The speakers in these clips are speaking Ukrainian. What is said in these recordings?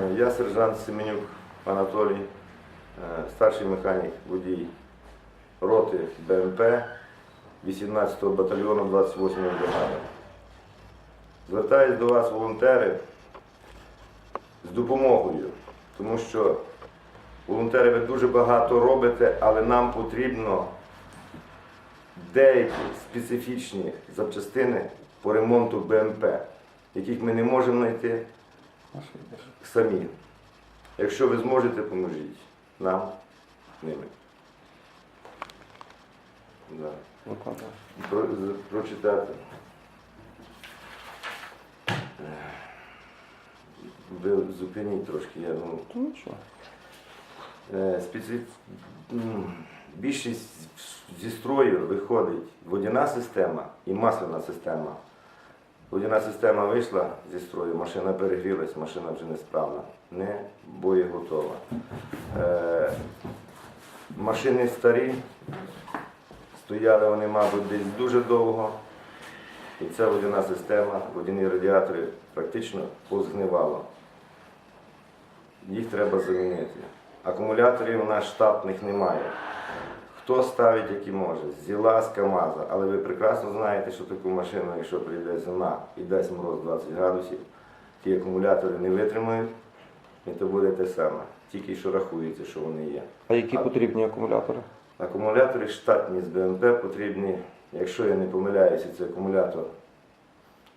Е, Я сержант Семенюк Анатолій, е, старший механік водій роти БМП 18-го батальйону 28-ї бригади. Звертаюсь до вас, волонтери, з допомогою, тому що волонтери ви дуже багато робите, але нам потрібно деякі специфічні запчастини по ремонту БМП, яких ми не можемо знайти самі. Якщо ви зможете, поможіть нам ними. Да. Про, прочитати. Ви зупиніть трошки, я ну. Нічого. Е, специф... Більшість зі строю виходить водяна система і масляна система. Водяна система вийшла зі строю, машина перегрілась, машина вже несправна, не боєготова. Е, машини старі, стояли вони, мабуть, десь дуже довго. І ця водяна система, водяні радіатори практично позгнивало. Їх треба замінити. Акумуляторів у нас штатних немає. Хто ставить, які може, ЗІЛа, з КАМАЗа. Але ви прекрасно знаєте, що таку машину, якщо прийде зима і дасть мороз 20 градусів, ті акумулятори не витримають, і то буде те саме. Тільки що рахується, що вони є. А які потрібні акумулятори? Акумулятори штатні з БМП потрібні, якщо я не помиляюся, це акумулятор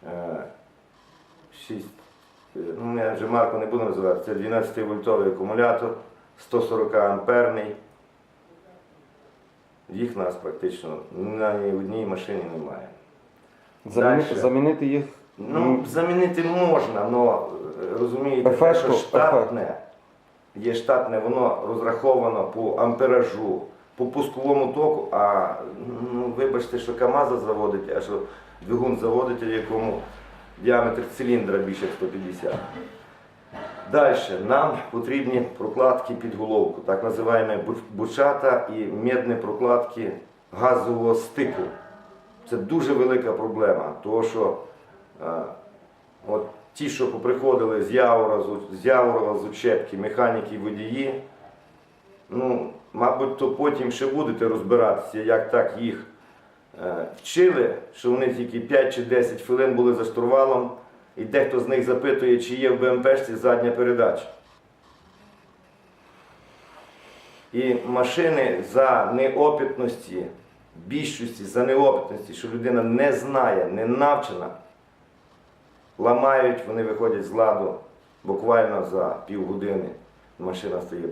е, 6, е, ну я вже марку не буду називати, це 12 вольтовий акумулятор, 140 амперний. Їх нас практично на ні одній машині немає. Замінити, Дальше. замінити їх Ну, замінити можна, але розумієте, те, що штатне, є штатне, воно розраховано по амперажу, по пусковому току, а ну, вибачте, що КАМАЗа заводить, а що двигун заводить, в якому діаметр циліндра більше 150. Далі нам потрібні прокладки під головку, так називаємо бучата і медні прокладки газового стику. Це дуже велика проблема, тому що е, от ті, що поприходили з Яворова, з- Яворова, з учебки, механіки, водії, ну, мабуть, то потім ще будете розбиратися, як так їх е, вчили, що вони тільки 5 чи 10 хвилин були за штурвалом, і дехто з них запитує, чи є в БМПшці задня передача. І машини за неопитності, більшості за неопитності, що людина не знає, не навчена, ламають, вони виходять з ладу буквально за півгодини. Машина стає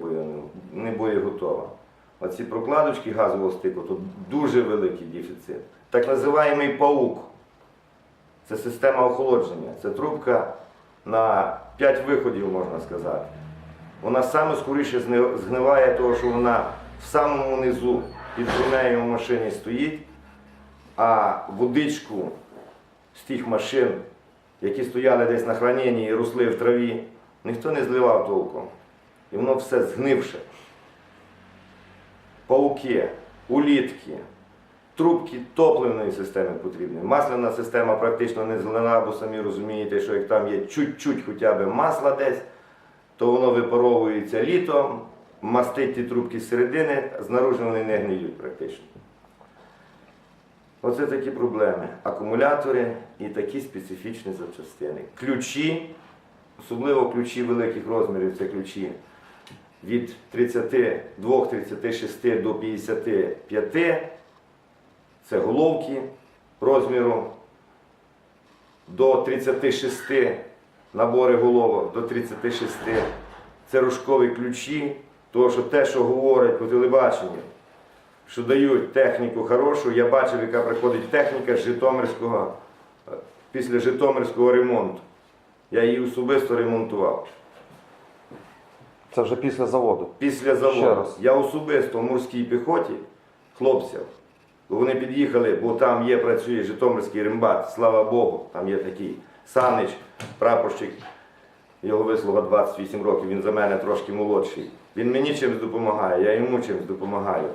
не боєготова. Оці прокладочки газового стику тут дуже великий дефіцит. Так називаємий паук. Це система охолодження. Це трубка на 5 виходів, можна сказати. Вона саме скоріше згниває, тому що вона в самому низу під бронею в машині стоїть, а водичку з тих машин, які стояли десь на храненні і росли в траві, ніхто не зливав толком. І воно все згнивше. Пауки, улітки, трубки топливної системи потрібні. Масляна система практично не зелена, бо самі розумієте, що як там є чуть-чуть хоча б масла десь, то воно випаровується літом, мастить ті трубки з середини, знаружи вони не гниють практично. Оце такі проблеми. Акумулятори і такі специфічні запчастини. Ключі, особливо ключі великих розмірів, це ключі від 32-36 до 55. Це головки розміру до 36 набори головок до 36. Це рожкові ключі, тому що те, що говорять по телебаченню, що дають техніку хорошу, я бачив, яка приходить техніка з Житомирського, е, після Житомирського ремонту. Я її особисто ремонтував. Це вже після заводу. Після заводу. Я особисто в морській піхоті хлопців. Вони під'їхали, бо там є, працює Житомирський рембат, слава Богу, там є такий Санич, прапорщик. Його вислуга 28 років, він за мене трошки молодший. Він мені чимось допомагає, я йому чимось допомагаю.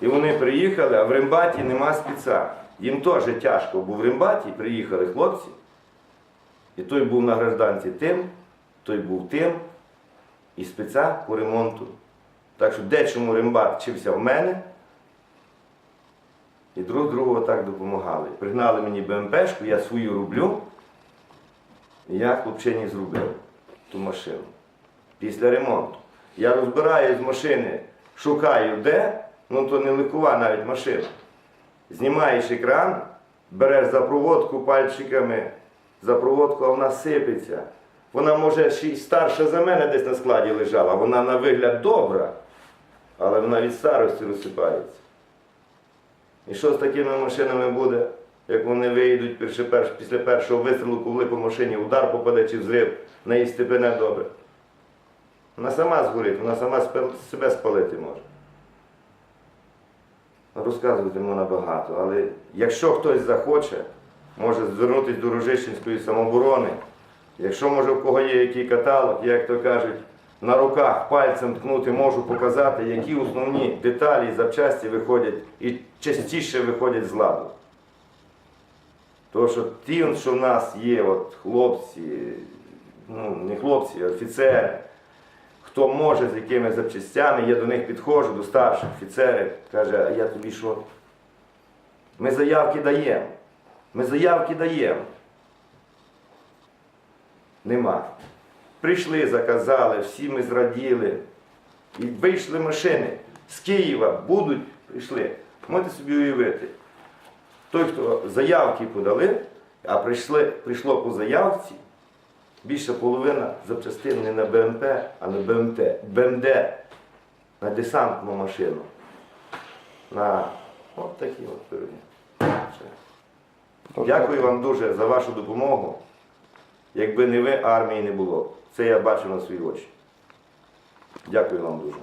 І вони приїхали, а в Римбаті нема спеца. Їм теж тяжко, бо в Римбаті приїхали хлопці, і той був на гражданці тим, той був тим і спеца по ремонту. Так що дечому рембат вчився в мене. І друг другу так допомагали. Пригнали мені БМПшку, я свою роблю. І я хлопчині зробив ту машину. Після ремонту. Я розбираю з машини, шукаю де, ну то не ликова навіть машина. Знімаєш екран, береш за проводку пальчиками, за проводку, а вона сипеться. Вона може ще й старша за мене десь на складі лежала, вона на вигляд добра, але вона від старості розсипається. І що з такими машинами буде, як вони перш, після першого вистрілу, коли по машині удар попаде чи взрив, на її степене добре. Вона сама згорить, вона сама себе спалити може. Розказувати можна багато, але якщо хтось захоче, може звернутися до Рожищенської самооборони. Якщо може в кого є який каталог, як то кажуть, на руках пальцем ткнути можу показати, які основні деталі і запчасті виходять частіше виходять з ладу. Тому що ті, що в нас є, от хлопці, ну не хлопці, а офіцери, хто може з якими запчастями, я до них підходжу, до старших офіцерів, каже, а я тобі що? Ми заявки даємо. Ми заявки даємо. Нема. Прийшли, заказали, всі ми зраділи. І вийшли машини з Києва, будуть, прийшли. Можете собі уявити. Той, хто заявки подали, а прийшли, прийшло по заявці, більша половина запчастин не на БМП, а на БМТ, БМД, на десантну машину. На от такі от певні. Дякую вам дуже за вашу допомогу. Якби не ви, армії не було. Це я бачив на свої очі. Дякую вам дуже.